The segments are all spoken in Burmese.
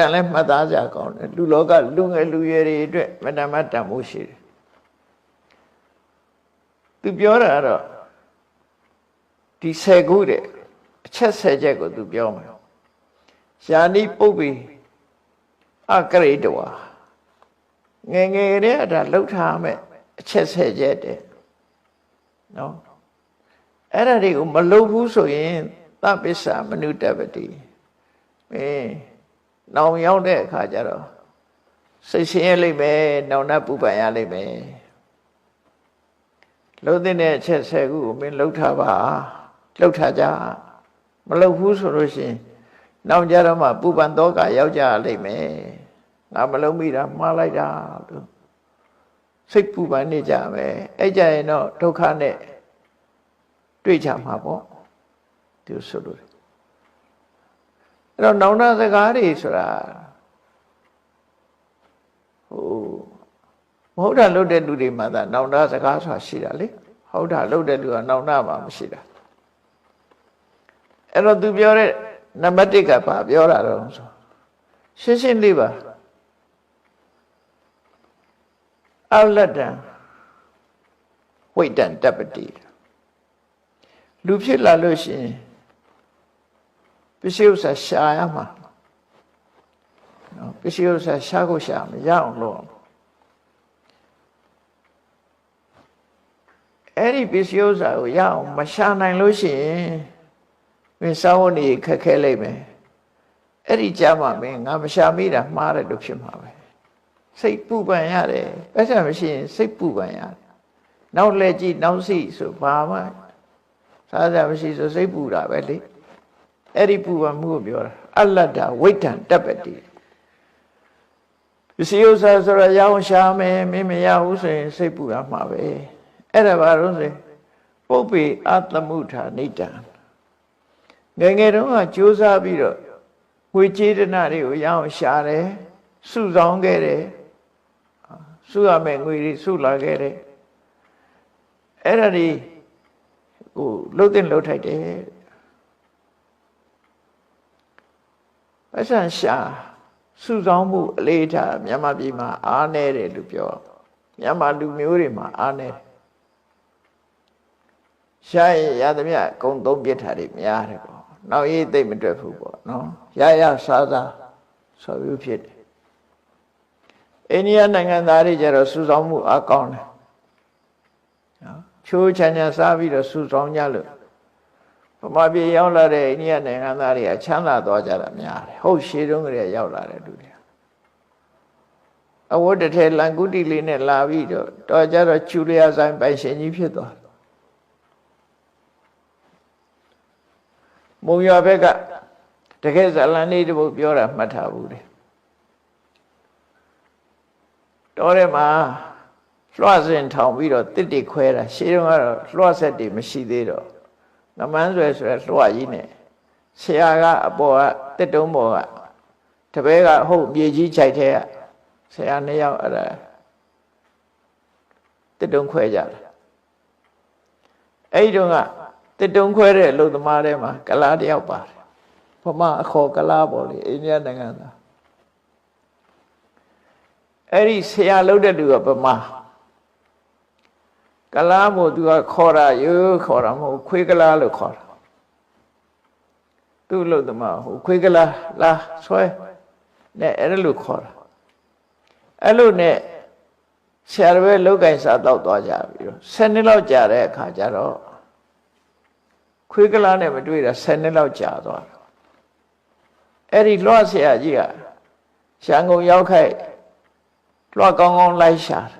တန်လဲမှတ်သားကြကောင်းတယ်လူလောကလူငယ်လူရွယ်တွေအတွက်မတန်မတန်မှုရှိတယ်သူပြောတာကတော့ဒီဆယ်ခုတဲ့အချက်ဆယ်ချက်ကိုသူပြောမှာယာနိပုပ္ပိအကရိတဝါငယ်ငယ်တည်းကဒါလှုပ်ထားမယ်အချက်ဆယ်ချက်တဲ့နော်အဲ့ဒါတွေကိုမလုပ်ဘူးဆိုရင်သဗ္ဗစ္ဆာမနုတ္တပတိမင်း နောင်ရောက်တဲ့အခါကျတော့စိတ်ဆင်းရဲလိမ့်မယ်နောင်တပူပန်ရလိမ့်မယ်လုံးတဲ့အချက်ဆယ်ခုကိုမင်းလှုပ်ထားပါလှုပ်ထားကြမလှုပ်ဘူးဆိုလို့ရှိရင်နောက်ကြတော့မှပူပန်တော့ကရောက်ကြလိမ့်မယ်ငါမလုံးမိတာမှားလိုက်တာလို့စိတ်ပူပန်နေကြမယ်အဲ့ကြရင်တော့ဒုက္ခနဲ့တွေ့ကြမှာပေါ့သူဆိုလို့ အဲ့တော့နောင်တစကားတွေဆိုတာဟိုမဟုတ်တာလုပ်တဲ့လူတွေမှာသာနောင်တစကားဆိုတာရှိတာလေဟုတ်တာလုပ်တဲ့လူကနောင်တမှာမရှိတာအဲ့တော့သူပြောတဲ့နံပါတ်1ကဘာပြောတာတော့ဆိုရှင်းရှင်းလေးပါအလတ္တံဝိတ္တံတပ္ပတိလူဖြစ်လာလို့ရှိရင် ပစ္စည်းဥစ္စာရှာရမှာနော်ပစ္စည်းဥစ္စာရှာကိုရှာမရအောင်လုပ်အောင်အဲ့ဒီပစ္စည်းဥစ္စာကိုရအောင်မရှာနိုင်လို့ရှိရင်မင်းစောင်းနေခက်ခဲလိမ့်မယ်အဲ့ဒီကြမှာမင်းငါမရှာမိတာမှားတယ်လို့ဖြစ်မှာပဲစိတ်ပူပန်ရတယ်အဲ့ဒါမရှိရင်စိတ်ပူပန်ရတယ်နောက်လက်ကြည့်နောက်စိဆိုဘာမှစားစရာမရှိဆိုစိတ်ပူတာပဲလေ အဲ့ဒီပူပန်မှုကိုပြောတာအလတ္တဝိတ္တံတပ္ပတိပစ္စည်းဥစ္စာဆိုရရအောင်ရှာမယ်မင်းမရဘူးဆိုရင်စိတ်ပူတာမှာပဲအဲ့ဒါဘာလို့ဆိုပုပ္ပေအတ္တမှုထာနိတံငယ်ငယ်တုန်းကကြိုးစားပြီးတော့ဝေကျေတနာတွေကိုရအောင်ရှာတယ်စုဆောင်ခဲ့တယ်စုရမယ်ငွေတွေစုလာခဲ့တယ်အဲ့ဒါဒီဟိုလှုပ်တဲ့လှုပ်ထိုက်တယ် ပဆန်ရှာစုဆောင်မှုအလေးထားမြန်မာပြည်မှာအားနေတယ်လို့ပြောမြန်မာလူမျိုးတွေမှာအားနေတယ်ရှာရင်ရသမျှအကုန်သုံးပြစ်ထားတယ်များတယ်ပေါ့နောက်ရေးသိမ့်မတွေ့ဘူးပေါ့နော်ရရစားစားဆိုပြီးဖြစ်တယ်အိန္ဒိယနိုင်ငံသားတွေကျတော့စုဆောင်မှုအကောင်းတယ်နော်ချိုးချမ်းချမ်းစားပြီးတော့စုဆောင်ကြလို့ ဗမာပြည်ရောက်လာတဲ့အိန္ဒိယနိုင်ငံသားတွေကချမ်းသာသွားကြတာများတယ်ဟုတ်ရှေးတုန်းကတည်းကရောက်လာတဲ့လူတွေအဝတ်တစ်ထည်လန်ကုတီလေးနဲ့လာပြီးတော့တော်ကြတော့ကျူလျာဆိုင်ပိုင်ရှင်ကြီးဖြစ်သွားမုံရွာဘက်ကတကယ်ဇလန်လေးတပုတ်ပြောတာမှတ်ထားဘူးလေတော်ထဲမှာလွှတ်စင်ထောင်ပြီးတော့တစ်တိခွဲတာရှေးတုန်းကတော့လွှတ်ဆက်တွေမရှိသေးတော့ ငမန်းဆွဲဆိုရလွှတ်ကြီးနဲ့ဆရာကအပေါ်ကတစ်တုံးပေါ်ကတပည့်ကဟုတ်မြေကြီးခြိုက်ထဲကဆရာနှစ်ယောက်အဲ့ဒါတစ်တုံးခွဲကြတယ်အဲ့ဒီတုန်းကတစ်တုံးခွဲတဲ့အလုပ်သမားတွေမှာကလားတယောက်ပါတယ်ဗမာအခေါ်ကလားပေါ့လေအိန္ဒိယနိုင်ငံသားအဲ့ဒီဆရာလုပ်တဲ့လူကဗမာ ကလားမို့သူကခေါ်တာရိုးခေါ်တာမဟုတ်ခွေးကလားလို့ခေါ်တာသူ့လို့တမဟိုခွေးကလားလာဆွဲနဲ့အဲ့လိုခေါ်တာအဲ့လိုနဲ့ဆရာတော်ပဲလောက်ကင်စားတော့သွားကြပြီတော့10နှစ်လောက်ကြာတဲ့အခါကျတော့ခွေးကလားနဲ့မတွေ့တာ10နှစ်လောက်ကြာသွားတယ်အဲ့ဒီလွှတ်ဆရာကြီးကရှန်ကုန်ရောက်ခိုက်လွှတ်ကောင်းကောင်းလိုက်ရှာတာ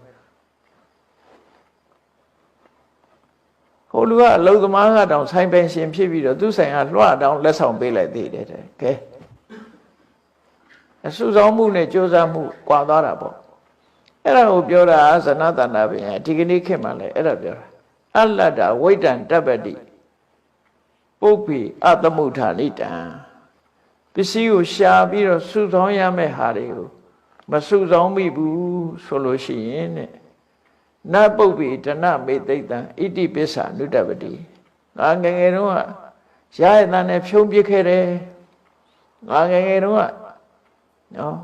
ဟိုလူကအလုံသမားကတောင်ဆိုင်ပင်ရှင်ဖြစ်ပြီးတော့သူ့ဆိုင်ကလွှတ်တောင်လက်ဆောင်ပေးလိုက်သေးတယ်တဲ့ကဲအစုဆောင်မှုနဲ့ကြိုးစားမှုကွာသွားတာပေါ့အဲ့ဒါကိုပြောတာဇနတန္တပင်ဒီကနေ့ခေတ်မှာလည်းအဲ့ဒါပြောတာအလတ္တဝိတံတပ္ပတိပုပ္ပိအတမှုထာလိတံပစ္စည်းကိုရှာပြီးတော့စုဆောင်ရမယ့်ဟာတွေကိုမစုဆောင်မိဘူးဆိုလို့ရှိရင်တဲ့ နတ်ပုပ္ပိဒနမေသိတံဣတိပစ္ဆာနုတ္တပတိငါငယ်ငယ်တုန်းကရရတဲ့နဲ့ဖြုံးပစ်ခဲ့တယ်ငါငယ်ငယ်တုန်းကနော်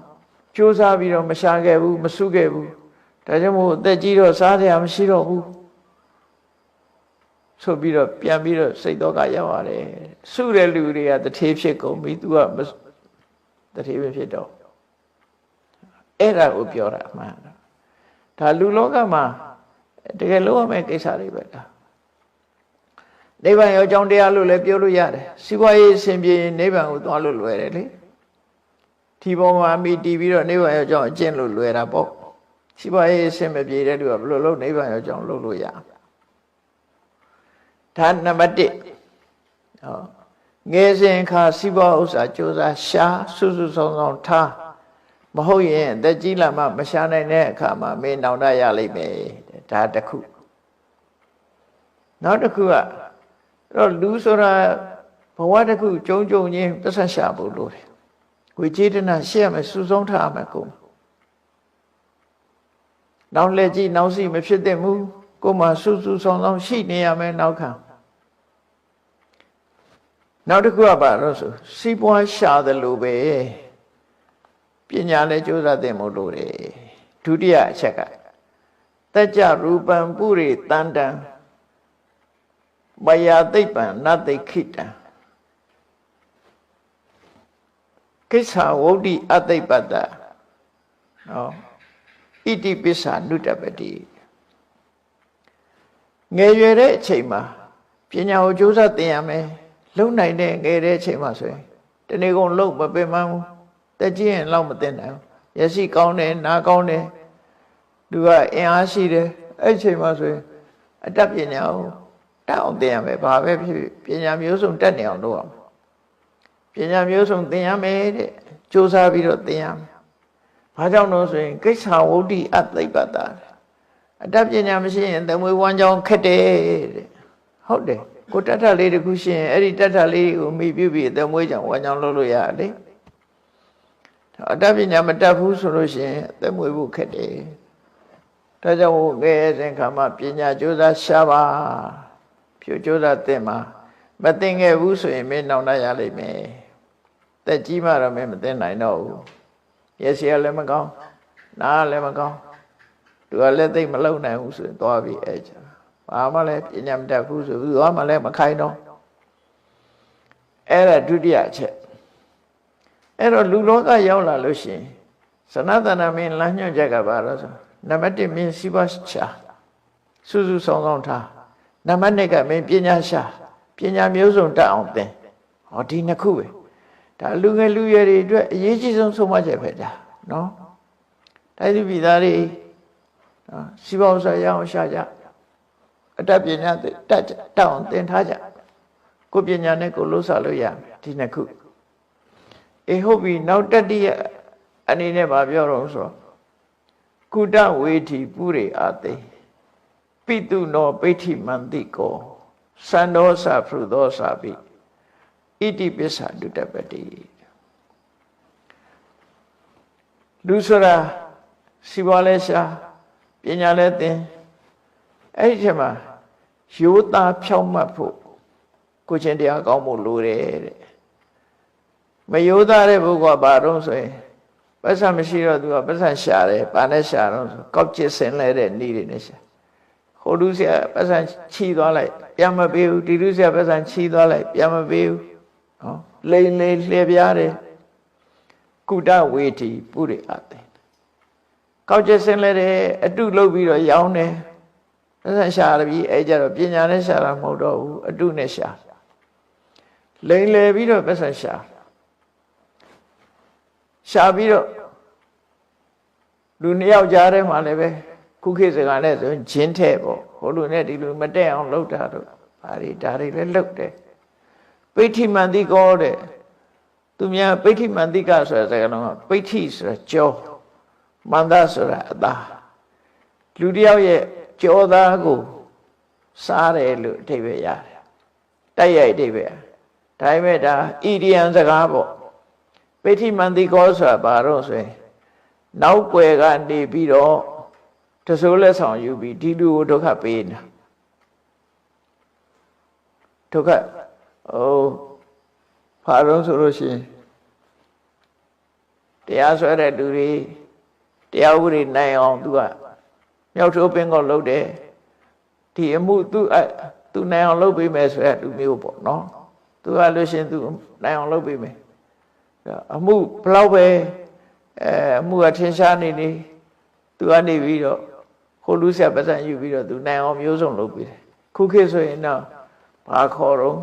ကြိုးစားပြီးတော့မရှာခဲ့ဘူးမစုခဲ့ဘူးဒါကြောင့်မို့အသက်ကြီးတော့စားစရာမရှိတော့ဘူးဆိုပြီးတော့ပြန်ပြီးတော့စိတ်တော့ကရောက်ရတယ်စုတဲ့လူတွေကတထေးဖြစ်ကုန်ပြီ तू ကတထေးပဲဖြစ်တော့အဲ့ဒါကိုပြောတာအမှန်ဒါလူလောကမှာ တကယ်လို့ရမယ့်ကိစ္စတွေပဲဒါနိဗ္ဗာန်ရောအကြောင်းတရားလို့လည်းပြောလို့ရတယ်စီးပွားရေးအစဉ်ပြေနိဗ္ဗာန်ကိုသွားလို့လွယ်တယ်လေဒီပေါ်မှာမိတည်ပြီးတော့နိဗ္ဗာန်ရောအကြောင်းအကျင့်လို့လွယ်တာပေါ့စီးပွားရေးအစဉ်မပြေတဲ့လူကဘယ်လိုလုပ်နိဗ္ဗာန်ရောအကြောင်းလုပ်လို့ရဒါနံပါတ်1ဟောငယ်စဉ်ခါစီးပွားဥစ္စာကြိုးစားရှာစုစုဆောင်ဆောင်ထားမဟုတ်ရင်အသက်ကြီးလာမှမရှာနိုင်တဲ့အခါမှာမင်းနောင်တရလိမ့်မယ် ဒါတစ်ခုနောက်တစ်ခုကအဲ့တော့လူဆိုတာဘဝတစ်ခုကြုံကြုံချင်းပတ်ဆက်ရှာဖို့လိုတယ်ကိုကျေးတနာရှေ့ရမယ်စူးစုံးထားရမယ်ကိုနောက်လက်ကြည့်နောက်စီမဖြစ်တဲ့မူကိုမှစူးစူးဆောင်ဆောင်ရှိနေရမယ်နောက်ခံနောက်တစ်ခုကဘာလို့ဆိုစီးပွားရှာတယ်လို့ပဲပညာလည်းကြိုးစားသင့်မို့လို့တယ်ဒုတိယအချက်က တကြရူပံပုရိတန္တံမယာသိပ္ပံနသိခိတံကိစ္ဆာဝုဒ္ဓိအသိပ္ပတ္တနော်ဣတိပစ္ဆာနုတ္တပတိငယ်ရွယ်တဲ့အချိန်မှာပညာကိုကြိုးစားသင်ရမယ်လုံနိုင်တဲ့ငယ်တဲ့အချိန်မှာဆိုရင်တနေ့ကုန်လုံမပင်မဘူးတက်ကြည့်ရင်လောက်မသိနိုင်ဘူးရရှိကောင်းတယ်နားကောင်းတယ် သူကအင်အားရှိတယ်အဲ့ဒီချိန်မှာဆိုရင်အတတ်ပညာကိုတက်အောင်သင်ရမယ်ဘာပဲဖြစ်ဖြစ်ပညာမျိုးစုံတက်နေအောင်လုပ်ရမယ်ပညာမျိုးစုံသင်ရမယ်တဲ့စူးစမ်းပြီးတော့သင်ရမယ်ဘာကြောင့်လို့ဆိုရင်ကိစ္ဆာဝုဒ္ဓိအသိပ္ပတာအတတ်ပညာမရှိရင်သမွေဝမ်းကြောင်းခက်တယ်တဲ့ဟုတ်တယ်ကိုတတ်ထလေးတစ်ခုရှိရင်အဲ့ဒီတတ်ထလေးကိုမိပြုပြီးသမွေကြောင့်ဝမ်းကြောင်းလုပ်လို့ရတယ်အတတ်ပညာမတတ်ဘူးဆိုလို့ရှိရင်သမွေဖို့ခက်တယ် ဒါကြောင့်ငယ်စဉ်ခါမှာပညာကြိုးစားရှားပါဖြူကြိုးစားသင်ပါမသင်ခဲ့ဘူးဆိုရင်မင်းနောင်တရလိမ့်မယ်တက်ကြီးမှတော့မင်းမသင်နိုင်တော့ဘူးရက်စီကလည်းမကောင်းနားလည်းမကောင်းသူကလည်းသိမလုံနိုင်ဘူးဆိုရင်သွားပြီးအဲ့ကြဘာမှလည်းပညာမတတ်ဘူးဆိုသူကမှလည်းမခိုင်းတော့အဲ့ဒါဒုတိယအချက်အဲ့တော့လူလောကရောက်လာလို့ရှိရင်သနတနာမင်းလမ်းညွှန်ချက်ကဘာလို့ဆို နံပါတ်1မင်းစီးပွားရှာစုစုဆောင်ဆောင်ထားနံပါတ်2ကမင်းပညာရှာပညာမျိုးစုံတတ်အောင်သင်ဟောဒီနှစ်ခုပဲဒါလူငယ်လူရွယ်တွေအတွက်အရေးကြီးဆုံးဆုံးမချက်ပဲဒါနော်တိုင်းသူပြည်သားတွေနော်စီးပွားဥစ္စာရအောင်ရှာကြအတတ်ပညာတက်တက်အောင်သင်ထားကြကိုပညာနဲ့ကိုလို့စားလို့ရဒီနှစ်ခုအေးဟုတ်ပြီနောက်တတိယအနေနဲ့ဗာပြောတော့ဆို ကုတဝေထီပုရိအာသိပိတုနောပိဋ္ဌိမန္တိကောသန္ဒောသဖရုသောသပိဣတိပစ္ဆာဒုတပတိလူဆိုတာစီပွားလဲရှာပညာလဲသင်အဲ့ဒီချက်မှာရိုးသားဖြောင့်မတ်ဖို့ကိုချင်းတရားကောင်းဖို့လိုတယ်တဲ့မရိုးသားတဲ့ဘုရားဘာတော့ဆိုရင် ပတ်စံမရှိတော့သူကပတ်စံရှာတယ်ဘာနဲ့ရှာတော့ဆိုကောက်ကျစ်ဆင်လဲတဲ့ဤတွေနဲ့ရှာဟိုလူဆရာပတ်စံချီသွားလိုက်ပြန်မပေးဘူးဒီလူဆရာပတ်စံချီသွားလိုက်ပြန်မပေးဘူးနော်လိန်လိန်လှည့်ပြားတယ်ကုတဝေတီပုရိအတေကောက်ကျစ်ဆင်လဲတယ်အတုလုပ်ပြီးတော့ရောင်းတယ်ပတ်စံရှာရပြီအဲကြတော့ပညာနဲ့ရှာတာမဟုတ်တော့ဘူးအတုနဲ့ရှာလိန်လေပြီးတော့ပတ်စံရှာ ရှာပြီးတော့လူနှစ်ယောက်ကြားထဲမှာလည်းပဲခုခေတ်စကားနဲ့ဆိုရင်ဂျင်းထဲပေါ့ဟိုလူနဲ့ဒီလူမတက်အောင်လှုပ်တာတော့ဘာတွေဒါတွေလည်းလှုပ်တယ်ပိဋိမန္တိကောတဲ့သူများပိဋိမန္တိကဆိုတဲ့စကားလုံးကပိဋိဆိုတာကြောမန္တဆိုတာအသားလူတစ်ယောက်ရဲ့ကြောသားကိုစားတယ်လို့အဓိပ္ပာယ်ရတယ်တိုက်ရိုက်အဓိပ္ပာယ်ဒါပေမဲ့ဒါဣရိယံစကားပေါ့ ပိဋိမန္တိကောဆိုတာဘာတော့ဆိုရင်နောက်ွယ်ကနေပြီးတော့တဆိုးလက်ဆောင်ယူပြီးဒီလူကိုဒုက္ခပေးနေတာဒုက္ခဟိုဘာတော့ဆိုလို့ရှိရင်တရားဆွဲတဲ့လူတွေတရားဥပဒေနိုင်အောင်သူကမြောက်ထိုးပင်ကောလုပ်တယ်ဒီအမှုသူအသူနိုင်အောင်လုပ်ပေးမယ်ဆိုရလူမျိုးပေါ့နော်သူကလို့ရှိရင်သူနိုင်အောင်လုပ်ပေးမယ် အမှုဘလောက်ပဲအဲအမှုကထင်ရှားနေနေသူကနေပြီးတော့ခိုးလူဆက်ပတ်စံယူပြီးတော့သူနိုင်အောင်မျိုးစုံလုပ်ပေးတယ်ခုခေတ်ဆိုရင်တော့ဘာခေါ်တော့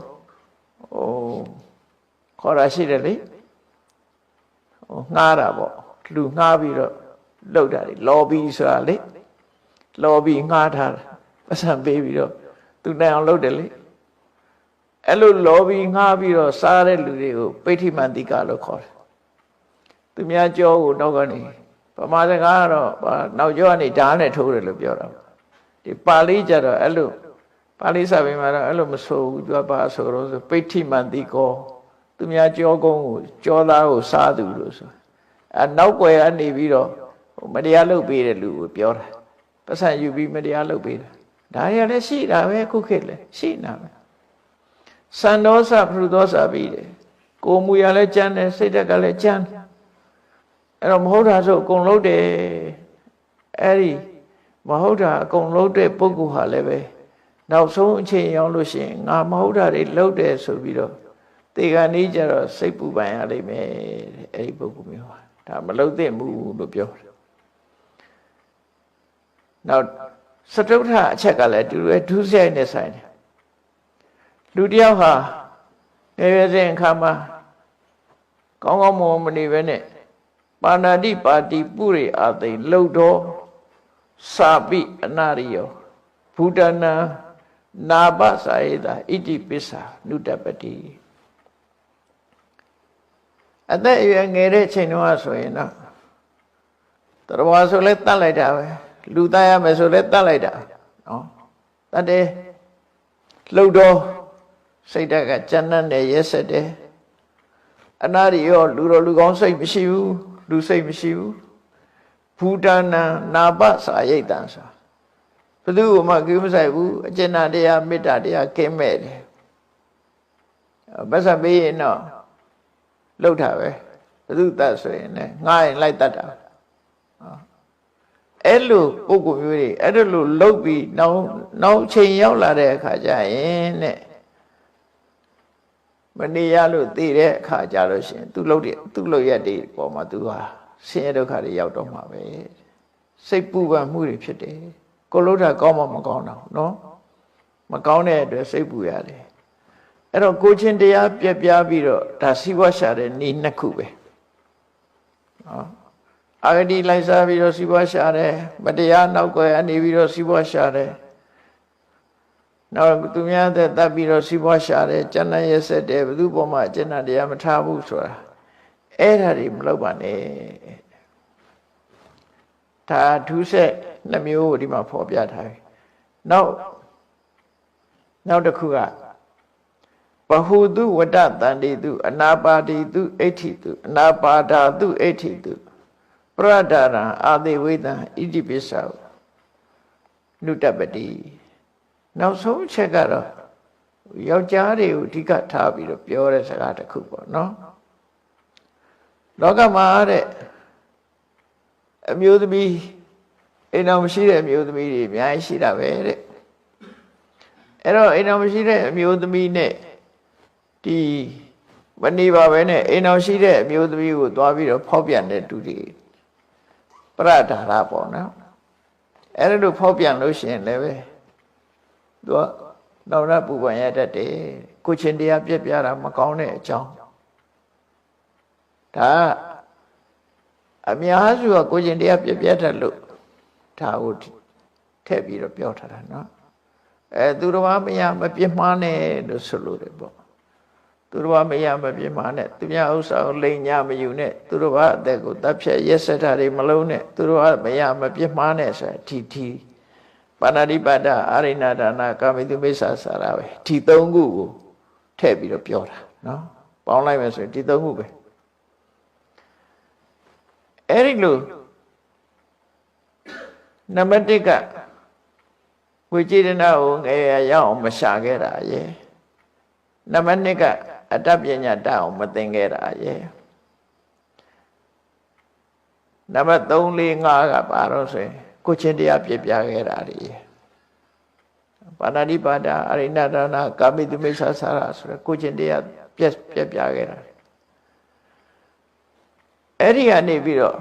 ဟိုခေါ်တာရှိတယ်လေဟိုငှားတာပေါ့လူငှားပြီးတော့လောက်တာလေ lobby ဆိုတာလေ lobby ငှားထားတာပတ်စံပေးပြီးတော့သူနိုင်အောင်လုပ်တယ်လေ အဲ့လို lobby ငှားပြီးတော့စားတဲ့လူတွေကိုပိဋိမန္တိကလို့ခေါ်တယ်သူများကြောကိုနောက်ကနေဗမာစကားကတော့နောက်ကျောကနေဓာတ်နဲ့ထိုးတယ်လို့ပြောတာဒီပါဠိကျတော့အဲ့လိုပါဠိစာပေမှာတော့အဲ့လိုမဆိုဘူးသူကပါဆိုတော့ဆိုပိဋိမန္တိကောသူများကြောကုန်းကိုကြောသားကိုစားသူလို့ဆိုအဲနောက်ွယ်ကနေပြီးတော့မတရားလုပ်ပေးတဲ့လူကိုပြောတာပတ်စံယူပြီးမတရားလုပ်ပေးတာဒါရလည်းရှိတာပဲခုခေတ်လည်းရှိနေတာပဲ စံဒောစပရုဒောစပြီးတယ်ကိုမူရလည်းကြမ်းတယ်စိတ်ဓာတ်ကလည်းကြမ်းအဲ့တော့မဟုတ်တာဆိုအကုန်လုံးတယ်အဲ့ဒီမဟုတ်တာအကုန်လုံးတဲ့ပုဂ္ဂိုလ်ဟာလည်းပဲနောက်ဆုံးအချိန်ရောက်လို့ရှိရင်ငါမဟုတ်တာတွေလုပ်တယ်ဆိုပြီးတော့တေခါနေကြတော့စိတ်ပူပန်ရလိမ့်မယ်တဲ့အဲ့ဒီပုဂ္ဂိုလ်မျိုးဟာဒါမလုပ်သင့်ဘူးလို့ပြောတယ်နောက်စတုထအချက်ကလည်းတူတယ်ဒုစရိုက်နဲ့ဆိုင်တယ် လူတယောက်ဟာငယ်ရွယ်စဉ်အခါမှာကောင်းကောင်းမွန်မနေပဲနဲ့ပါဏာတိပါတိပုရိအာသိလှုပ်တော်စာပိအနာရိယောဘူတနာနာပစာယေတာဣတိပစ္စာနုတပတိအသက်အရွယ်ငယ်တဲ့ချိန်တုန်းကဆိုရင်တော့တော်ဘာဆိုလဲတတ်လိုက်တာပဲလူသားရမယ်ဆိုလဲတတ်လိုက်တာနော်တတ်တယ်လှုပ်တော့ စိတ်ဓာတ်ကကြမ်းတမ်းတယ်ရက်ဆက်တယ်အနာရီရောလူတော်လူကောင်းစိတ်မရှိဘူးလူစိတ်မရှိဘူးဘူတနာနာပစာရိတ်တန်ဆိုဘယ်သူမှကိမဆိုင်ဘူးအကျဉ်းတရားမေတ္တာတရားကင်းမဲ့တယ်ဗတ်စပေးရင်တော့လှုပ်တာပဲဘယ်သူတတ်ဆိုရင်လည်းငားရင်လိုက်တတ်တာအဲ့လိုပုံကိုမျိုးတွေအဲ့လိုလှုပ်ပြီးနောက်နောက်ချိန်ရောက်လာတဲ့အခါကျရင်တဲ့ မနေရလို့သိတဲ့အခါကြလို့ရှင်သူလှုပ်တဲ့သူလှုပ်ရက်တွေပေါ်မှာသူဟာဆင်းရဲဒုက္ခတွေရောက်တော့မှာပဲစိတ်ပူပန်မှုတွေဖြစ်တယ်ကိုလှုပ်တာကောင်းမှမကောင်းတော့နော်မကောင်းတဲ့အတွက်စိတ်ပူရတယ်အဲ့တော့ကိုချင်းတရားပြက်ပြားပြီးတော့ဒါစီးပွားရှာတဲ့ဤနှစ်ခုပဲနော်အာဂတိလိုက်စားပြီးတော့စီးပွားရှာတယ်မတရားနောက်ွယ်အနေပြီးတော့စီးပွားရှာတယ် နောက်သူများတဲ့တပ်ပြီးတော့စီးပွားရှာတယ်ကျန်တဲ့ရက်ဆက်တယ်ဘယ်သူပေါ်မှာကျန်တဲ့တရားမထားဘူးဆိုတာအဲ့ဒါတွေမလုပ်ပါနဲ့ဒါဒုစက်နှမျိုးကိုဒီမှာဖော်ပြထားပြီနောက်နောက်တစ်ခုကဘဟုတုဝတ္တတန္တိတုအနာပါတိတုအဋ္ဌိတုအနာပါဒာတုအဋ္ဌိတုပရဒရံအာတိဝိတံဣတိပိစ္ဆာနုတပတိ နောက်ဆုံးချက်ကတော့ယောက်ျားတွေကိုအဓိကထားပြီးတော့ပြောတဲ့စကားတစ်ခုပေါ့နော်လောကမှာတဲ့အမျိုးသမီးအိမ်တော်မရှိတဲ့အမျိုးသမီးတွေအများကြီးရှိတာပဲတဲ့အဲ့တော့အိမ်တော်မရှိတဲ့အမျိုးသမီးနဲ့ဒီမနေပါပဲနဲ့အိမ်တော်ရှိတဲ့အမျိုးသမီးကိုသွားပြီးတော့ဖောက်ပြန်တဲ့သူတွေပရဒါရပေါ့နော်အဲ့ဒါလို့ဖောက်ပြန်လို့ရှိရင်လည်းပဲ သူကနောက်ရပူပန်ရတတ်တယ်ကိုချင်းတရားပြက်ပြတာမကောင်းတဲ့အကြောင်းဒါအများစုကကိုချင်းတရားပြက်ပြတတ်လို့ဒါကိုထည့်ပြီးတော့ပြောထားတာနော်အဲသူတော်မမရမပြစ်မှားနဲ့လို့ဆိုလို့တယ်ပေါ့သူသူတော်ဘာမရမပြင်းမာနဲ့သူများဥစ္စာကိုလိန်ညာမယူနဲ့သူတော်ဘာအသက်ကိုတပ်ဖြတ်ရက်စက်တာတွေမလုံးနဲ့သူတော်ဘာမရမပြင်းမာနဲ့ဆိုတာထီထီ ပါဏာတိပါဒအာရိဏဒါနာကာမိတုမိစ္ဆာစာရပဲဒီသုံးခုကိုထည့်ပြီးတော့ပြောတာနော်ပေါင်းလိုက်မယ်ဆိုရင်ဒီသုံးခုပဲအဲ့ဒီလိုနံပါတ်1ကဝိจิတနာကိုငယ်ရရအောင်မရှာခဲ့တာရဲ့နံပါတ်2ကအတ္တပညာတတ်အောင်မသင်ခဲ့တာရဲ့နံပါတ်3 4 5ကပါတော့ဆိုရင် ကိုချင်းတရားပြပြခဲ့တာတွေရဲ့ပါဏာတိပါဒအရိဏဒါနာကာမိတုမိစ္ဆာစာရဆိုရယ်ကိုချင်းတရားပြက်ပြပြခဲ့တာအဲ့ဒီကနေပြီးတော့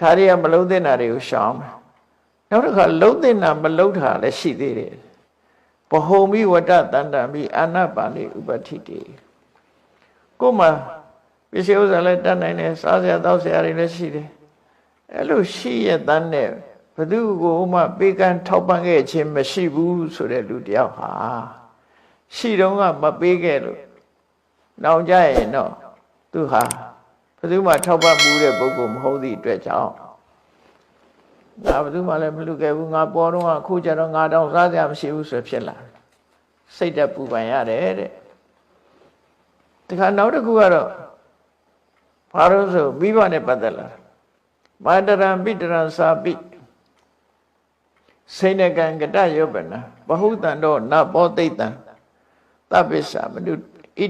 ဒါတွေကမလုံးသင့်တာတွေကိုရှောင်မယ်နောက်တစ်ခါလုံးသင့်တာမလုံးတာလည်းရှိသေးတယ်ဘဟုံမိဝတ္တတန္တမိအာနပါဏိဥပဋ္ဌိတေကိုယ်မှာပစ္စည်းဥစ္စာလည်းတတ်နိုင်တယ်စားစရာတောက်စရာတွေလည်းရှိတယ်အဲ့လိုရှိရတဲ့နဲ့ ဘသူကိုမှပေးကမ်းထောက်ပံ့ခဲ့ခြင်းမရှိဘူးဆိုတဲ့လူတယောက်ဟာရှိတော့ကမပေးခဲ့လို့နောင်ကြရင်တော့သူဟာဘသူမှထောက်ပံ့မှုတဲ့ပုဂ္ဂိုလ်မဟုတ်သည့်အတွက်ကြောင့်ငါဘသူမှလည်းမလူခဲ့ဘူးငါပေါ်တော့အခုကျတော့ငါတော့စားစရာမရှိဘူးဆိုဖြစ်လာတယ်စိတ်တက်ပူပန်ရတယ်တဲ့တခါနောက်တစ်ခုကတော့ဘာလို့ဆိုမိဘနဲ့ပတ်သက်လာမာတရံပိတရံစာပိ စိဏကံကတယောပနာဘဟုတံတော့နဘောသိတံတပ္ပစ္ဆာမနုဣ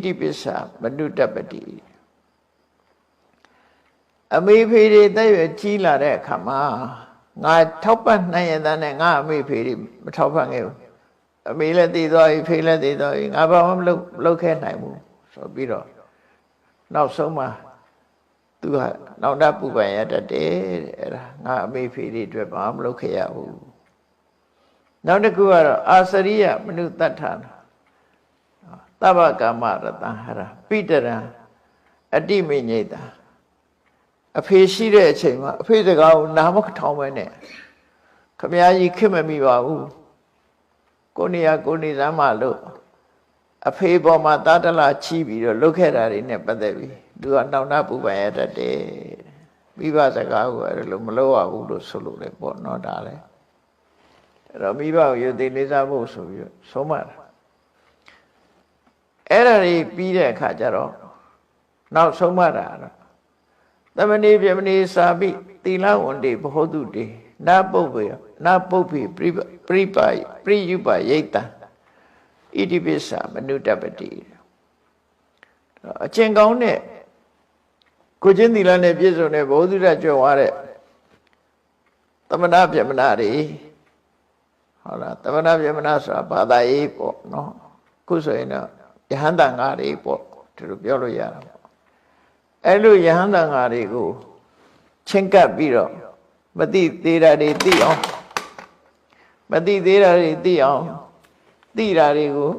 တိပစ္ဆာမနုတပတိအမေဖေတွေတက်ရွယ်ကြီးလာတဲ့အခါမှာငါထောက်ပံ့နိုင်ရတဲ့နဲ့ငါအမေဖေတွေမထောက်ပံ့ခဲ့ဘူးအမေလည်းတည်သွားပြီဖေလည်းတည်သွားပြီငါဘာမှမလုပ်လုပ်ခဲ့နိုင်ဘူးဆိုပြီးတော့နောက်ဆုံးမှာသူကနောက်တပူပန်ရတတ်တယ်တဲ့အဲ့ဒါငါအမေဖေတွေအတွက်ဘာမှမလုပ်ခဲ့ရဘူး နောက်တစ်ခုကတော့အာစရိယမနုတ္တထာသဗ္ဗကာမရတံဟရပိတရံအတိမိညိတာအဖေရှိတဲ့အချိန်မှာအဖေစကားကိုနားမထောင်ပဲနဲ့ခမည်းကြီးခင်မမိပါဘူးကိုနေရကိုနေစမ်းမလို့အဖေပေါ်မှာတာတလာချီးပြီးတော့လုတ်ခဲ့တာတွေနဲ့ပတ်သက်ပြီးသူကနှောင်နှပူပန်ရတတ်တယ်မိဘစကားကိုအဲ့လိုမလုပ်ရဘူးလို့ဆိုလို့လေပေါ့နော်ဒါလည်း အဲ့တော့မိဘကိုယုတ်သိလေးစားဖို့ဆိုပြီးတော့ဆုံးမတာအဲ့ဒါတွေပြီးတဲ့အခါကျတော့နောက်ဆုံးမတာတော့သမဏေပြမဏေစာပိသီလဝန္တေဘဟုတုတေနာပုပ္ပေနာပုပ္ပေပရိပရိပါပရိယုပယိတံဣတိပိစ္ဆာမနုတပတိအကျင့်ကောင်းတဲ့ကိုချင်းသီလနဲ့ပြည့်စုံတဲ့ဘုဒ္ဓရကြွယ်ဝတဲ့သမဏပြမနာတွေ ဟုတ်လားသမဏပြမနာဆိုတာဘာသာရေးပေါ့နော်ခုဆိုရင်တော့ယဟန်တန်ဃာတွေပေါ့ဒီလိုပြောလို့ရတာပေါ့အဲ့လိုယဟန်တန်ဃာတွေကိုချင်းကပ်ပြီးတော့မသိသေးတာတွေသိအောင်မသိသေးတာတွေသိအောင်သိတာတွေကို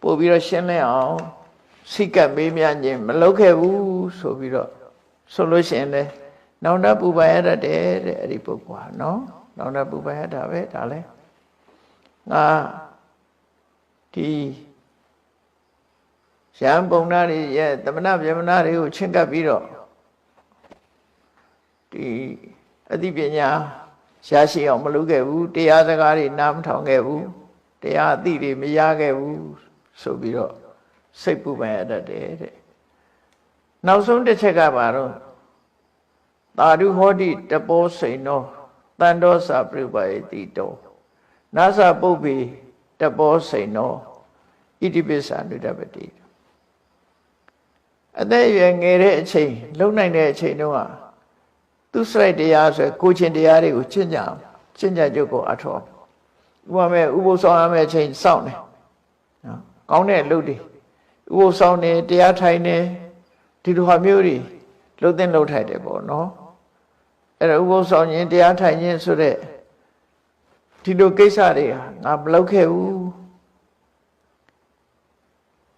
ပို့ပြီးတော့ရှင်းလင်းအောင်စိတ်ကပ်မေးမြန်းခြင်းမလုပ်ခဲ့ဘူးဆိုပြီးတော့ဆိုလို့ရှိရင်လေနောင်တပူပန်ရတတ်တယ်တဲ့အဲ့ဒီပုဂ္ဂိုလ်ဟာနော် နောင်တပူပန်ရတာပဲဒါလဲငါဒီရံပုံနာတွေရဲ့တမနာပြမနာတွေကိုချင်းကပ်ပြီးတော့ဒီအသိပညာရရှိအောင်မလုပ်ခဲ့ဘူးတရားစကားတွေနားမထောင်ခဲ့ဘူးတရားအသိတွေမရခဲ့ဘူးဆိုပြီးတော့စိတ်ပူပန်ရတတ်တယ်တဲ့နောက်ဆုံးတစ်ချက်ကပါတော့တာဓုဟောတိတပောစိန်နော တန်တောစာပြုပယတိတောနာသပုပ္ပေတပောစိန်နောဣတိပိစ္ဆာနုတပတိအသက်အရွယ်ငယ်တဲ့အချိန်လုံနိုင်တဲ့အချိန်တုန်းကသူစရိုက်တရားဆိုကိုချင်းတရားတွေကိုချင့်ကြအောင်ချင့်ကြကြုတ်ကိုအထောဥပမာဥပုသ်ဆောင်ရမယ့်အချိန်စောင့်တယ်နော်ကောင်းတဲ့လုပ်တွေဥပုသ်ဆောင်နေတရားထိုင်နေဒီလိုဟာမျိုးတွေလှုပ်တဲ့လှုပ်ထိုက်တယ်ပေါ့နော် အဲ့ဒါဥပုသ်ဆောင်ရင်တရားထိုင်ခြင်းဆိုတဲ့ဒီလိုကိစ္စတွေငါမလုပ်ခဲ့ဘူး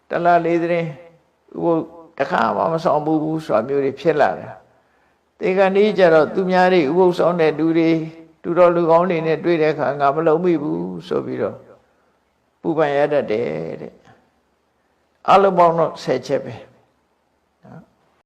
တလားလေးတဲ့ဥပုသ်တခါမှမဆောင်ဘူးဆိုတာမျိုးတွေဖြစ်လာတယ်တေကနေ့ကျတော့သူများတွေဥပုသ်ဆောင်တဲ့လူတွေတူတော်လူကောင်းတွေနဲ့တွေ့တဲ့အခါငါမလုံးမိဘူးဆိုပြီးတော့ပူပန်ရတတ်တယ်တဲ့အလုံးပေါင်းတော့10ချက်ပဲ